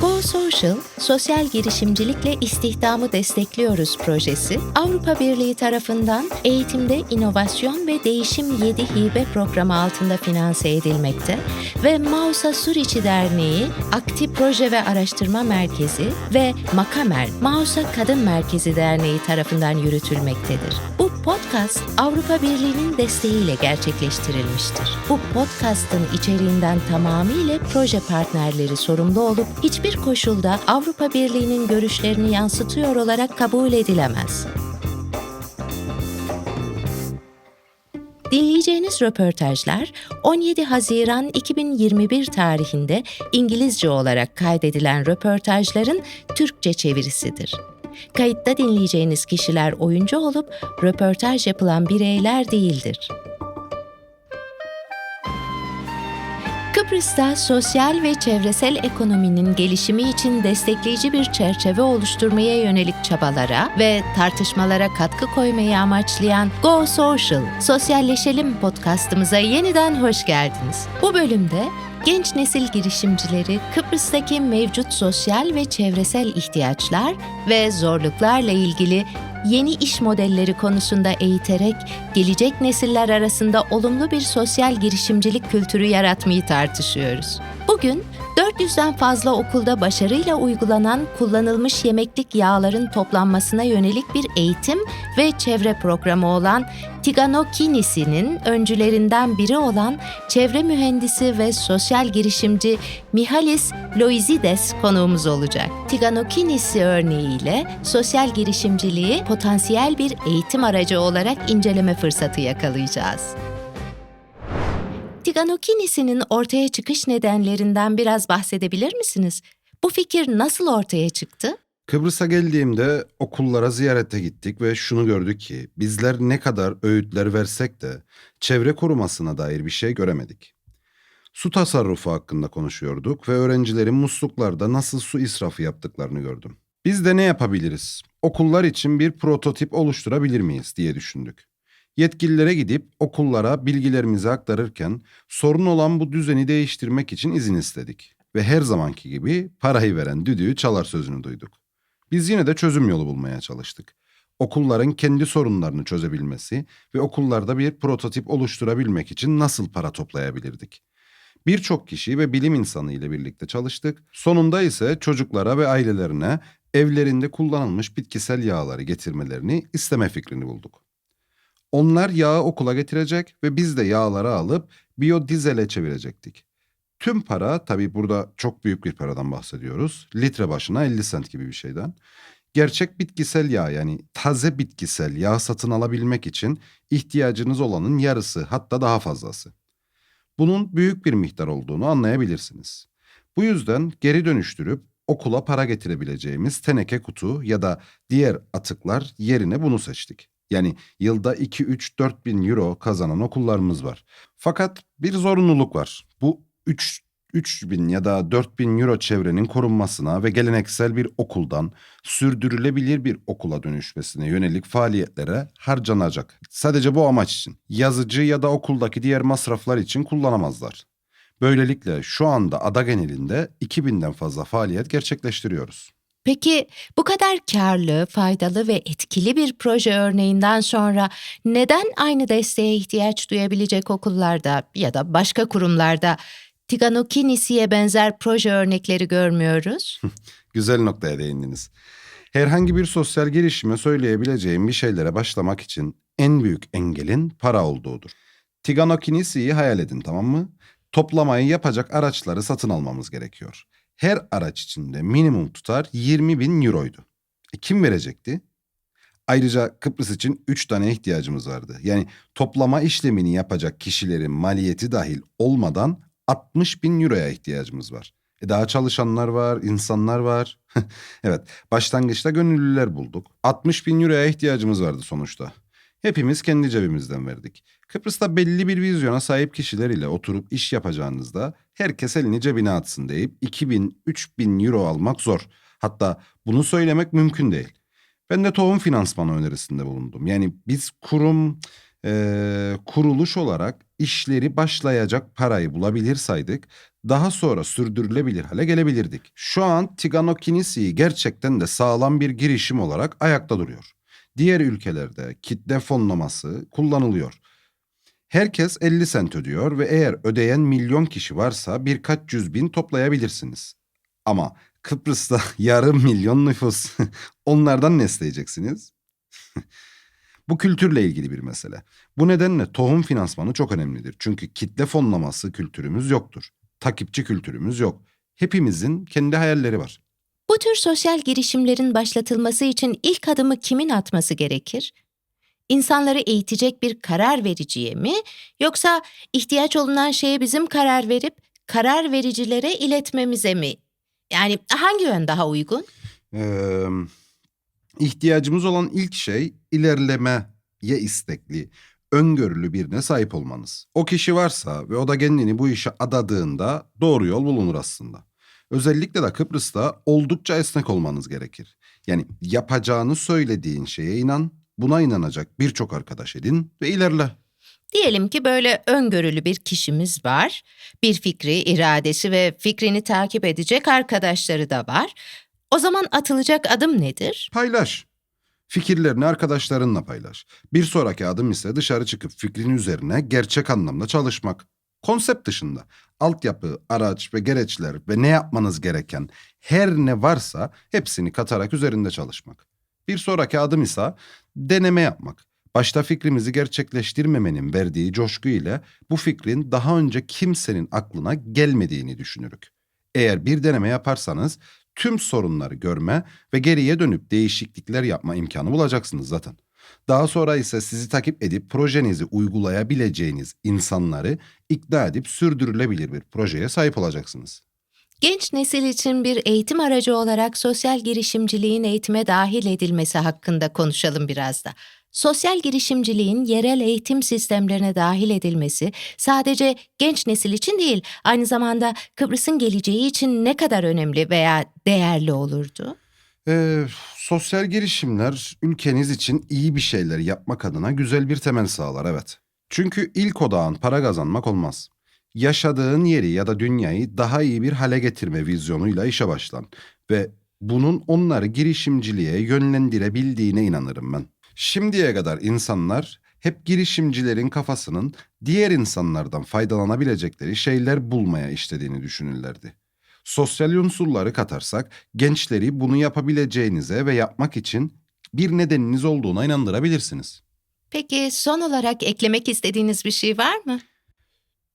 Go Social, sosyal girişimcilikle istihdamı destekliyoruz projesi, Avrupa Birliği tarafından eğitimde inovasyon ve değişim 7 hibe programı altında finanse edilmekte ve Mausa Suriçi Derneği, Akti Proje ve Araştırma Merkezi ve Makamer, Mausa Kadın Merkezi Derneği tarafından yürütülmektedir. Bu podcast Avrupa Birliği'nin desteğiyle gerçekleştirilmiştir. Bu podcast'ın içeriğinden tamamıyla proje partnerleri sorumlu olup hiçbir koşulda Avrupa Birliği'nin görüşlerini yansıtıyor olarak kabul edilemez. Dinleyeceğiniz röportajlar 17 Haziran 2021 tarihinde İngilizce olarak kaydedilen röportajların Türkçe çevirisidir. Kayıtta dinleyeceğiniz kişiler oyuncu olup röportaj yapılan bireyler değildir. Kıbrıs'ta sosyal ve çevresel ekonominin gelişimi için destekleyici bir çerçeve oluşturmaya yönelik çabalara ve tartışmalara katkı koymayı amaçlayan Go Social, Sosyalleşelim podcastımıza yeniden hoş geldiniz. Bu bölümde genç nesil girişimcileri Kıbrıs'taki mevcut sosyal ve çevresel ihtiyaçlar ve zorluklarla ilgili yeni iş modelleri konusunda eğiterek gelecek nesiller arasında olumlu bir sosyal girişimcilik kültürü yaratmayı tartışıyoruz. Bugün 400'den fazla okulda başarıyla uygulanan kullanılmış yemeklik yağların toplanmasına yönelik bir eğitim ve çevre programı olan Tiganokinisi'nin öncülerinden biri olan çevre mühendisi ve sosyal girişimci Mihalis Loizides konuğumuz olacak. Tiganokinisi örneğiyle sosyal girişimciliği potansiyel bir eğitim aracı olarak inceleme fırsatı yakalayacağız. Tiganokinisi'nin ortaya çıkış nedenlerinden biraz bahsedebilir misiniz? Bu fikir nasıl ortaya çıktı? Kıbrıs'a geldiğimde okullara ziyarete gittik ve şunu gördük ki bizler ne kadar öğütler versek de çevre korumasına dair bir şey göremedik. Su tasarrufu hakkında konuşuyorduk ve öğrencilerin musluklarda nasıl su israfı yaptıklarını gördüm. Biz de ne yapabiliriz? Okullar için bir prototip oluşturabilir miyiz diye düşündük. Yetkililere gidip okullara bilgilerimizi aktarırken sorun olan bu düzeni değiştirmek için izin istedik. Ve her zamanki gibi parayı veren düdüğü çalar sözünü duyduk. Biz yine de çözüm yolu bulmaya çalıştık. Okulların kendi sorunlarını çözebilmesi ve okullarda bir prototip oluşturabilmek için nasıl para toplayabilirdik? Birçok kişi ve bilim insanı ile birlikte çalıştık. Sonunda ise çocuklara ve ailelerine evlerinde kullanılmış bitkisel yağları getirmelerini isteme fikrini bulduk. Onlar yağı okula getirecek ve biz de yağları alıp biyodizele çevirecektik. Tüm para tabii burada çok büyük bir paradan bahsediyoruz. Litre başına 50 sent gibi bir şeyden. Gerçek bitkisel yağ yani taze bitkisel yağ satın alabilmek için ihtiyacınız olanın yarısı hatta daha fazlası. Bunun büyük bir miktar olduğunu anlayabilirsiniz. Bu yüzden geri dönüştürüp okula para getirebileceğimiz teneke kutu ya da diğer atıklar yerine bunu seçtik. Yani yılda 2-3-4 bin euro kazanan okullarımız var. Fakat bir zorunluluk var. Bu 3 3 bin ya da 4 bin euro çevrenin korunmasına ve geleneksel bir okuldan sürdürülebilir bir okula dönüşmesine yönelik faaliyetlere harcanacak. Sadece bu amaç için. Yazıcı ya da okuldaki diğer masraflar için kullanamazlar. Böylelikle şu anda ada genelinde 2000'den fazla faaliyet gerçekleştiriyoruz. Peki bu kadar karlı, faydalı ve etkili bir proje örneğinden sonra neden aynı desteğe ihtiyaç duyabilecek okullarda ya da başka kurumlarda Tiganokinisi'ye benzer proje örnekleri görmüyoruz? Güzel noktaya değindiniz. Herhangi bir sosyal girişime söyleyebileceğim bir şeylere başlamak için en büyük engelin para olduğudur. Tiganokinisi'yi hayal edin tamam mı? Toplamayı yapacak araçları satın almamız gerekiyor. Her araç içinde minimum tutar 20 bin euroydu. E kim verecekti? Ayrıca Kıbrıs için 3 tane ihtiyacımız vardı. Yani toplama işlemini yapacak kişilerin maliyeti dahil olmadan 60 bin euroya ihtiyacımız var. E daha çalışanlar var, insanlar var. evet, başlangıçta gönüllüler bulduk. 60 bin euroya ihtiyacımız vardı sonuçta. Hepimiz kendi cebimizden verdik. Kıbrıs'ta belli bir vizyona sahip kişiler ile oturup iş yapacağınızda herkes elini cebine atsın deyip 2000, 3000 euro almak zor. Hatta bunu söylemek mümkün değil. Ben de tohum finansmanı önerisinde bulundum. Yani biz kurum Ee, kuruluş olarak işleri başlayacak parayı bulabilirsaydık daha sonra sürdürülebilir hale gelebilirdik. Şu an Tiganokinisi'yi gerçekten de sağlam bir girişim olarak ayakta duruyor. Diğer ülkelerde kitle fonlaması kullanılıyor. Herkes 50 sent ödüyor ve eğer ödeyen milyon kişi varsa birkaç yüz bin toplayabilirsiniz. Ama Kıbrıs'ta yarım milyon nüfus. Onlardan ne isteyeceksiniz? Bu kültürle ilgili bir mesele. Bu nedenle tohum finansmanı çok önemlidir. Çünkü kitle fonlaması kültürümüz yoktur. Takipçi kültürümüz yok. Hepimizin kendi hayalleri var. Tür sosyal girişimlerin başlatılması için ilk adımı kimin atması gerekir? İnsanları eğitecek bir karar vericiye mi yoksa ihtiyaç olunan şeye bizim karar verip karar vericilere iletmemize mi? Yani hangi yön daha uygun? Ee, ihtiyacımız olan ilk şey ilerlemeye istekli, öngörülü birine sahip olmanız. O kişi varsa ve o da kendini bu işe adadığında doğru yol bulunur aslında. Özellikle de Kıbrıs'ta oldukça esnek olmanız gerekir. Yani yapacağını söylediğin şeye inan, buna inanacak birçok arkadaş edin ve ilerle. Diyelim ki böyle öngörülü bir kişimiz var. Bir fikri, iradesi ve fikrini takip edecek arkadaşları da var. O zaman atılacak adım nedir? Paylaş. Fikirlerini arkadaşlarınla paylaş. Bir sonraki adım ise dışarı çıkıp fikrin üzerine gerçek anlamda çalışmak. Konsept dışında altyapı, araç ve gereçler ve ne yapmanız gereken her ne varsa hepsini katarak üzerinde çalışmak. Bir sonraki adım ise deneme yapmak. Başta fikrimizi gerçekleştirmemenin verdiği coşku ile bu fikrin daha önce kimsenin aklına gelmediğini düşünürük. Eğer bir deneme yaparsanız tüm sorunları görme ve geriye dönüp değişiklikler yapma imkanı bulacaksınız zaten. Daha sonra ise sizi takip edip projenizi uygulayabileceğiniz insanları ikna edip sürdürülebilir bir projeye sahip olacaksınız. Genç nesil için bir eğitim aracı olarak sosyal girişimciliğin eğitime dahil edilmesi hakkında konuşalım biraz da. Sosyal girişimciliğin yerel eğitim sistemlerine dahil edilmesi sadece genç nesil için değil, aynı zamanda Kıbrıs'ın geleceği için ne kadar önemli veya değerli olurdu? Ee, sosyal girişimler ülkeniz için iyi bir şeyler yapmak adına güzel bir temel sağlar evet. Çünkü ilk odağın para kazanmak olmaz. Yaşadığın yeri ya da dünyayı daha iyi bir hale getirme vizyonuyla işe başlan ve bunun onları girişimciliğe yönlendirebildiğine inanırım ben. Şimdiye kadar insanlar hep girişimcilerin kafasının diğer insanlardan faydalanabilecekleri şeyler bulmaya işlediğini düşünürlerdi. Sosyal unsurları katarsak gençleri bunu yapabileceğinize ve yapmak için bir nedeniniz olduğuna inandırabilirsiniz. Peki son olarak eklemek istediğiniz bir şey var mı?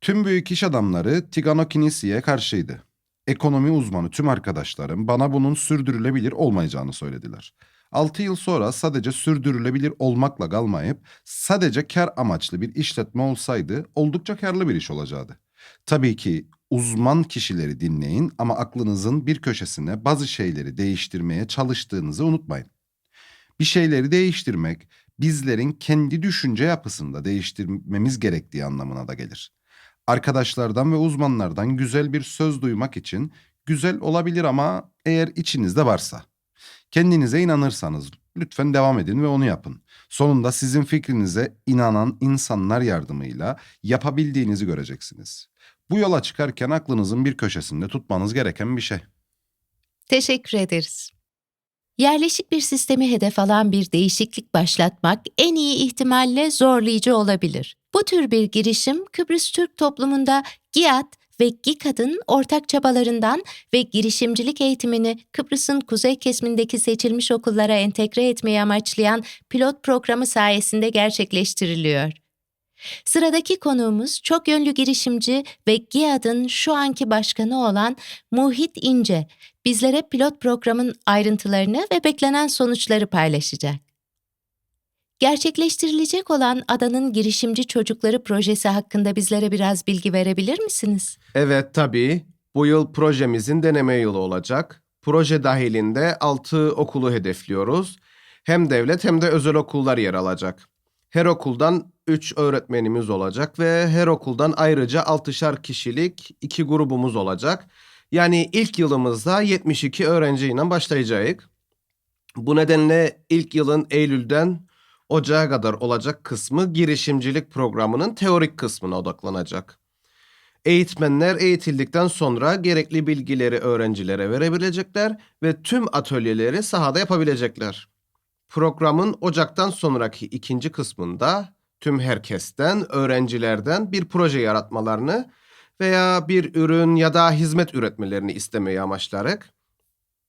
Tüm büyük iş adamları Tiganokinisi'ye karşıydı. Ekonomi uzmanı tüm arkadaşlarım bana bunun sürdürülebilir olmayacağını söylediler. 6 yıl sonra sadece sürdürülebilir olmakla kalmayıp sadece kar amaçlı bir işletme olsaydı oldukça karlı bir iş olacaktı. Tabii ki uzman kişileri dinleyin ama aklınızın bir köşesine bazı şeyleri değiştirmeye çalıştığınızı unutmayın. Bir şeyleri değiştirmek bizlerin kendi düşünce yapısında değiştirmemiz gerektiği anlamına da gelir. Arkadaşlardan ve uzmanlardan güzel bir söz duymak için güzel olabilir ama eğer içinizde varsa. Kendinize inanırsanız lütfen devam edin ve onu yapın. Sonunda sizin fikrinize inanan insanlar yardımıyla yapabildiğinizi göreceksiniz. Bu yola çıkarken aklınızın bir köşesinde tutmanız gereken bir şey. Teşekkür ederiz. Yerleşik bir sistemi hedef alan bir değişiklik başlatmak en iyi ihtimalle zorlayıcı olabilir. Bu tür bir girişim Kıbrıs Türk toplumunda GİAD ve GİKAD'ın ortak çabalarından ve girişimcilik eğitimini Kıbrıs'ın kuzey kesimindeki seçilmiş okullara entegre etmeyi amaçlayan pilot programı sayesinde gerçekleştiriliyor. Sıradaki konuğumuz çok yönlü girişimci ve GİAD'ın şu anki başkanı olan Muhit İnce bizlere pilot programın ayrıntılarını ve beklenen sonuçları paylaşacak. Gerçekleştirilecek olan adanın girişimci çocukları projesi hakkında bizlere biraz bilgi verebilir misiniz? Evet tabii. Bu yıl projemizin deneme yılı olacak. Proje dahilinde 6 okulu hedefliyoruz. Hem devlet hem de özel okullar yer alacak. Her okuldan 3 öğretmenimiz olacak ve her okuldan ayrıca 6'şar kişilik 2 grubumuz olacak. Yani ilk yılımızda 72 öğrenciyle başlayacağız. Bu nedenle ilk yılın Eylül'den Ocağa kadar olacak kısmı girişimcilik programının teorik kısmına odaklanacak. Eğitmenler eğitildikten sonra gerekli bilgileri öğrencilere verebilecekler ve tüm atölyeleri sahada yapabilecekler. Programın Ocak'tan sonraki ikinci kısmında tüm herkesten, öğrencilerden bir proje yaratmalarını veya bir ürün ya da hizmet üretmelerini istemeyi amaçlayarak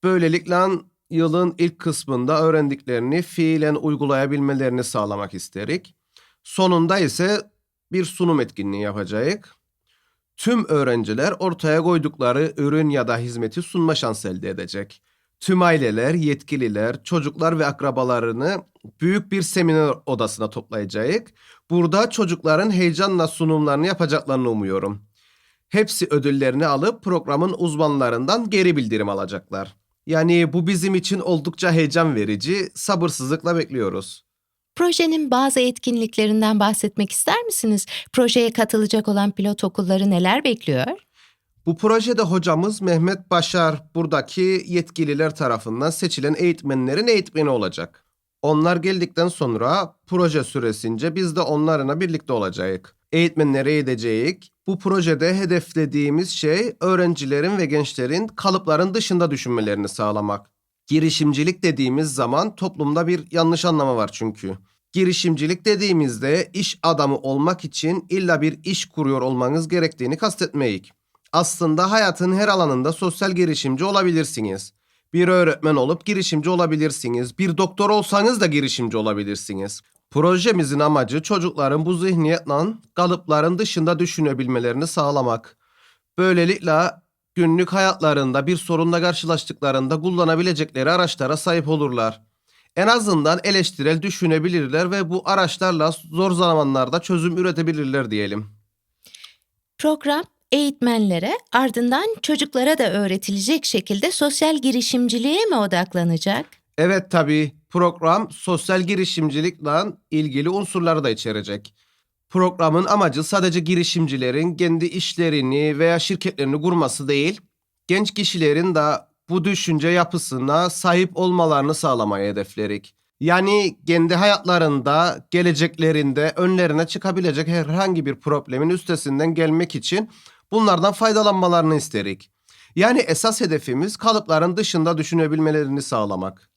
böylelikle yılın ilk kısmında öğrendiklerini fiilen uygulayabilmelerini sağlamak isterik. Sonunda ise bir sunum etkinliği yapacağız. Tüm öğrenciler ortaya koydukları ürün ya da hizmeti sunma şansı elde edecek. Tüm aileler, yetkililer, çocuklar ve akrabalarını büyük bir seminer odasına toplayacağız. Burada çocukların heyecanla sunumlarını yapacaklarını umuyorum. Hepsi ödüllerini alıp programın uzmanlarından geri bildirim alacaklar. Yani bu bizim için oldukça heyecan verici, sabırsızlıkla bekliyoruz. Projenin bazı etkinliklerinden bahsetmek ister misiniz? Projeye katılacak olan pilot okulları neler bekliyor? Bu projede hocamız Mehmet Başar buradaki yetkililer tarafından seçilen eğitmenlerin eğitmeni olacak. Onlar geldikten sonra proje süresince biz de onlarla birlikte olacağız. Eğitmenlere eğiteceğiz. Bu projede hedeflediğimiz şey öğrencilerin ve gençlerin kalıpların dışında düşünmelerini sağlamak. Girişimcilik dediğimiz zaman toplumda bir yanlış anlama var çünkü. Girişimcilik dediğimizde iş adamı olmak için illa bir iş kuruyor olmanız gerektiğini kastetmeyik. Aslında hayatın her alanında sosyal girişimci olabilirsiniz. Bir öğretmen olup girişimci olabilirsiniz. Bir doktor olsanız da girişimci olabilirsiniz. Projemizin amacı çocukların bu zihniyetle kalıpların dışında düşünebilmelerini sağlamak. Böylelikle günlük hayatlarında bir sorunla karşılaştıklarında kullanabilecekleri araçlara sahip olurlar. En azından eleştirel düşünebilirler ve bu araçlarla zor zamanlarda çözüm üretebilirler diyelim. Program eğitmenlere ardından çocuklara da öğretilecek şekilde sosyal girişimciliğe mi odaklanacak? Evet tabii program sosyal girişimcilikle ilgili unsurları da içerecek. Programın amacı sadece girişimcilerin kendi işlerini veya şirketlerini kurması değil, genç kişilerin de bu düşünce yapısına sahip olmalarını sağlamayı hedeflerik. Yani kendi hayatlarında, geleceklerinde önlerine çıkabilecek herhangi bir problemin üstesinden gelmek için bunlardan faydalanmalarını isterik. Yani esas hedefimiz kalıpların dışında düşünebilmelerini sağlamak.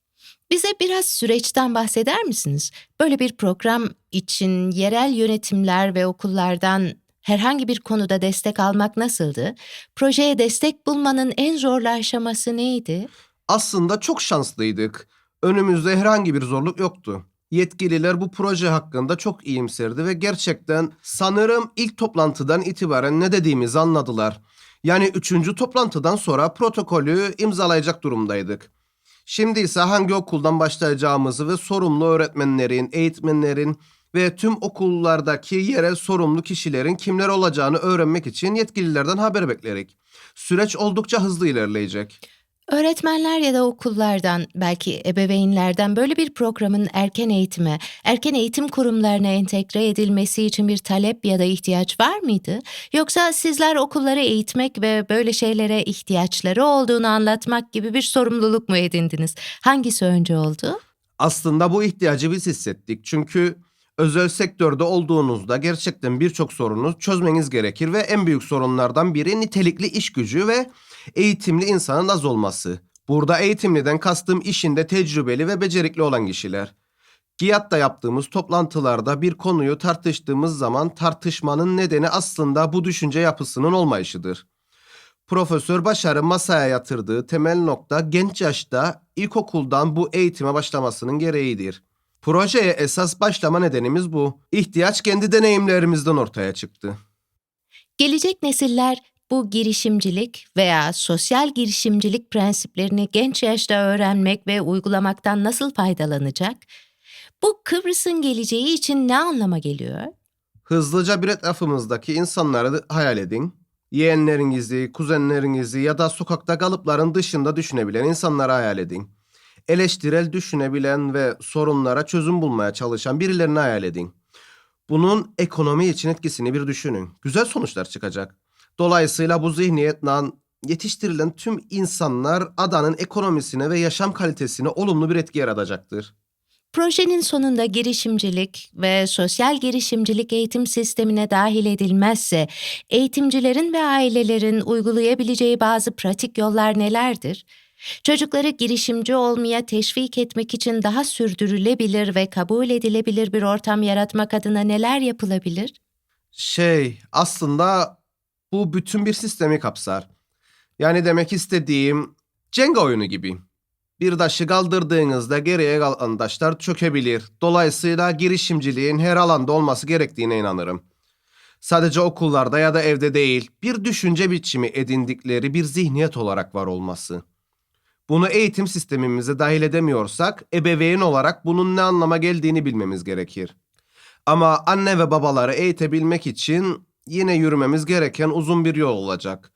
Bize biraz süreçten bahseder misiniz? Böyle bir program için yerel yönetimler ve okullardan herhangi bir konuda destek almak nasıldı? Projeye destek bulmanın en zorlu aşaması neydi? Aslında çok şanslıydık. Önümüzde herhangi bir zorluk yoktu. Yetkililer bu proje hakkında çok iyimserdi ve gerçekten sanırım ilk toplantıdan itibaren ne dediğimizi anladılar. Yani üçüncü toplantıdan sonra protokolü imzalayacak durumdaydık. Şimdi ise hangi okuldan başlayacağımızı ve sorumlu öğretmenlerin, eğitmenlerin ve tüm okullardaki yerel sorumlu kişilerin kimler olacağını öğrenmek için yetkililerden haber beklerik. Süreç oldukça hızlı ilerleyecek. Öğretmenler ya da okullardan, belki ebeveynlerden böyle bir programın erken eğitime, erken eğitim kurumlarına entegre edilmesi için bir talep ya da ihtiyaç var mıydı? Yoksa sizler okulları eğitmek ve böyle şeylere ihtiyaçları olduğunu anlatmak gibi bir sorumluluk mu edindiniz? Hangisi önce oldu? Aslında bu ihtiyacı biz hissettik. Çünkü özel sektörde olduğunuzda gerçekten birçok sorunu çözmeniz gerekir ve en büyük sorunlardan biri nitelikli iş gücü ve eğitimli insanın az olması. Burada eğitimliden kastım işinde tecrübeli ve becerikli olan kişiler. GİAD'da yaptığımız toplantılarda bir konuyu tartıştığımız zaman tartışmanın nedeni aslında bu düşünce yapısının olmayışıdır. Profesör Başar'ın masaya yatırdığı temel nokta genç yaşta ilkokuldan bu eğitime başlamasının gereğidir. Projeye esas başlama nedenimiz bu. İhtiyaç kendi deneyimlerimizden ortaya çıktı. Gelecek nesiller bu girişimcilik veya sosyal girişimcilik prensiplerini genç yaşta öğrenmek ve uygulamaktan nasıl faydalanacak? Bu Kıbrıs'ın geleceği için ne anlama geliyor? Hızlıca bir etrafımızdaki insanları hayal edin. Yeğenlerinizi, kuzenlerinizi ya da sokakta kalıpların dışında düşünebilen insanları hayal edin. Eleştirel düşünebilen ve sorunlara çözüm bulmaya çalışan birilerini hayal edin. Bunun ekonomi için etkisini bir düşünün. Güzel sonuçlar çıkacak. Dolayısıyla bu zihniyetle yetiştirilen tüm insanlar adanın ekonomisine ve yaşam kalitesine olumlu bir etki yaratacaktır. Projenin sonunda girişimcilik ve sosyal girişimcilik eğitim sistemine dahil edilmezse eğitimcilerin ve ailelerin uygulayabileceği bazı pratik yollar nelerdir? Çocukları girişimci olmaya teşvik etmek için daha sürdürülebilir ve kabul edilebilir bir ortam yaratmak adına neler yapılabilir? Şey, aslında bu bütün bir sistemi kapsar. Yani demek istediğim Jenga oyunu gibi. Bir taşı kaldırdığınızda geriye kalan taşlar çökebilir. Dolayısıyla girişimciliğin her alanda olması gerektiğine inanırım. Sadece okullarda ya da evde değil, bir düşünce biçimi edindikleri bir zihniyet olarak var olması. Bunu eğitim sistemimize dahil edemiyorsak, ebeveyn olarak bunun ne anlama geldiğini bilmemiz gerekir. Ama anne ve babaları eğitebilmek için yine yürümemiz gereken uzun bir yol olacak.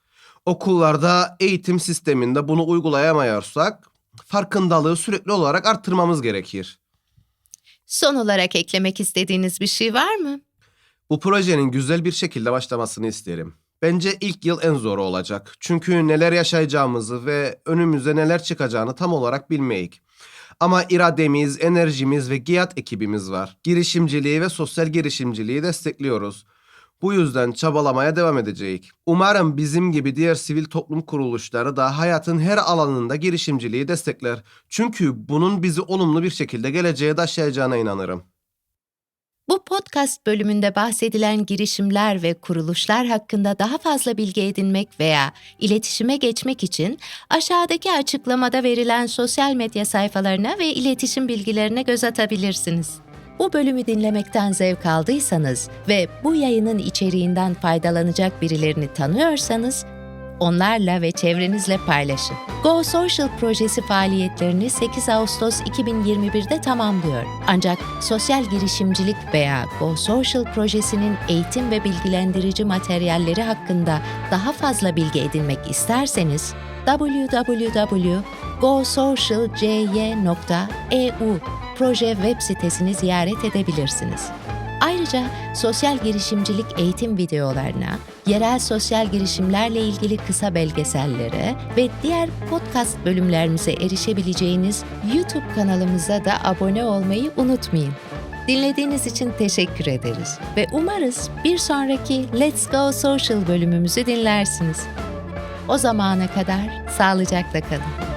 Okullarda eğitim sisteminde bunu uygulayamıyorsak farkındalığı sürekli olarak arttırmamız gerekir. Son olarak eklemek istediğiniz bir şey var mı? Bu projenin güzel bir şekilde başlamasını isterim. Bence ilk yıl en zoru olacak. Çünkü neler yaşayacağımızı ve önümüze neler çıkacağını tam olarak bilmeyik. Ama irademiz, enerjimiz ve GİAD ekibimiz var. Girişimciliği ve sosyal girişimciliği destekliyoruz. Bu yüzden çabalamaya devam edeceğiz. Umarım bizim gibi diğer sivil toplum kuruluşları da hayatın her alanında girişimciliği destekler. Çünkü bunun bizi olumlu bir şekilde geleceğe taşıyacağına inanırım. Bu podcast bölümünde bahsedilen girişimler ve kuruluşlar hakkında daha fazla bilgi edinmek veya iletişime geçmek için aşağıdaki açıklamada verilen sosyal medya sayfalarına ve iletişim bilgilerine göz atabilirsiniz. Bu bölümü dinlemekten zevk aldıysanız ve bu yayının içeriğinden faydalanacak birilerini tanıyorsanız onlarla ve çevrenizle paylaşın. Go Social projesi faaliyetlerini 8 Ağustos 2021'de tamamlıyor. Ancak sosyal girişimcilik veya Go Social projesinin eğitim ve bilgilendirici materyalleri hakkında daha fazla bilgi edinmek isterseniz www.gosocialcy.eu proje web sitesini ziyaret edebilirsiniz. Ayrıca sosyal girişimcilik eğitim videolarına, yerel sosyal girişimlerle ilgili kısa belgesellere ve diğer podcast bölümlerimize erişebileceğiniz YouTube kanalımıza da abone olmayı unutmayın. Dinlediğiniz için teşekkür ederiz ve umarız bir sonraki Let's Go Social bölümümüzü dinlersiniz. O zamana kadar sağlıcakla kalın.